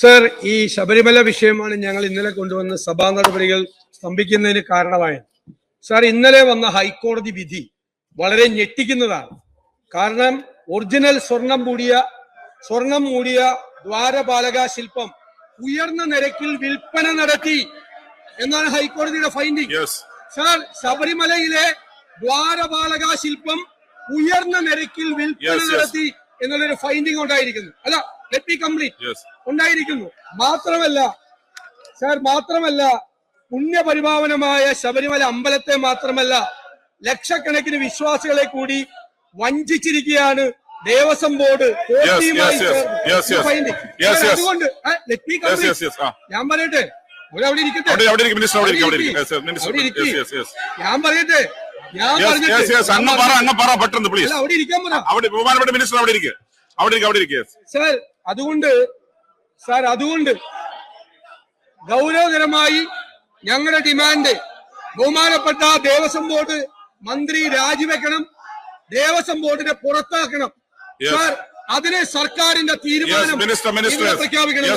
Sir ഈ ശബരിമല വിഷയമാണ് ഞങ്ങൾ ഇന്നലെ കൊണ്ടുവന്ന സഭാ നടപടികൾ സ്തംഭിക്കുന്നതിന് കാരണമായത്. സാർ ഇന്നലെ വന്ന ഹൈക്കോടതി വിധി വളരെ ഞെട്ടിക്കുന്നതാണ്. കാരണം ഒറിജിനൽ സ്വർണം കൂടിയ സ്വർണം മൂടിയ ദ്വാരപാലക ശില്പം ഉയർന്ന നിരക്കിൽ വിൽപ്പന നടത്തി എന്നാണ് ഹൈക്കോടതിയുടെ ഫൈൻഡിങ്. സർ ശബരിമലയിലെ ദ്വാരപാലക ശില്പം ഉയർന്ന നിരക്കിൽ വിൽപ്പന. നടത്തി എന്നുള്ളൊരു ഫൈൻഡിങ് ഉണ്ടായിരിക്കുന്നു. അല്ല ലെറ്റ് മീ കംപ്ലീറ്റ് ഉണ്ടായിരിക്കുന്നു. മാത്രമല്ല സാർ മാത്രമല്ല പുണ്യപരിപാവനമായ ശബരിമല അമ്പലത്തെ മാത്രമല്ല ലക്ഷക്കണക്കിന് വിശ്വാസികളെ കൂടി വഞ്ചിച്ചിരിക്കുകയാണ് ദേവസ്വം ബോർഡ്. അതുകൊണ്ട് ഞാൻ പറയട്ടെ? അവിടെ ഇരിക്കട്ടെ ഞാൻ പറയട്ടെ? അങ്ങ് പറ അങ്ങ് പറ പെട്ടെന്ന് പ്ലീസ് അവിടെ ഇരിക്കാൻ പറ. അവിടെ ബഹുമാനപ്പെട്ട മിനിസ്റ്റർ അവിടെ ഇരിക്കുക അവിടെ ഇരിക്കുക അവിടെ ഇരിക്കുക സാർ അതുകൊണ്ട് സാർ അതുകൊണ്ട് ഗൗരവകരമായി ഞങ്ങളുടെ ഡിമാൻഡ് ബഹുമാനപ്പെട്ട ദേവസ്വം ബോർഡ് മന്ത്രി രാജിവെക്കണം ദേവസ്വം ബോർഡിനെ പുറത്താക്കണം. സാർ അതിന് സർക്കാരിന്റെ തീരുമാനം മിനിസ്റ്റർ മിനിസ്റ്റർ ഇന്ന് പ്രഖ്യാപിക്കണം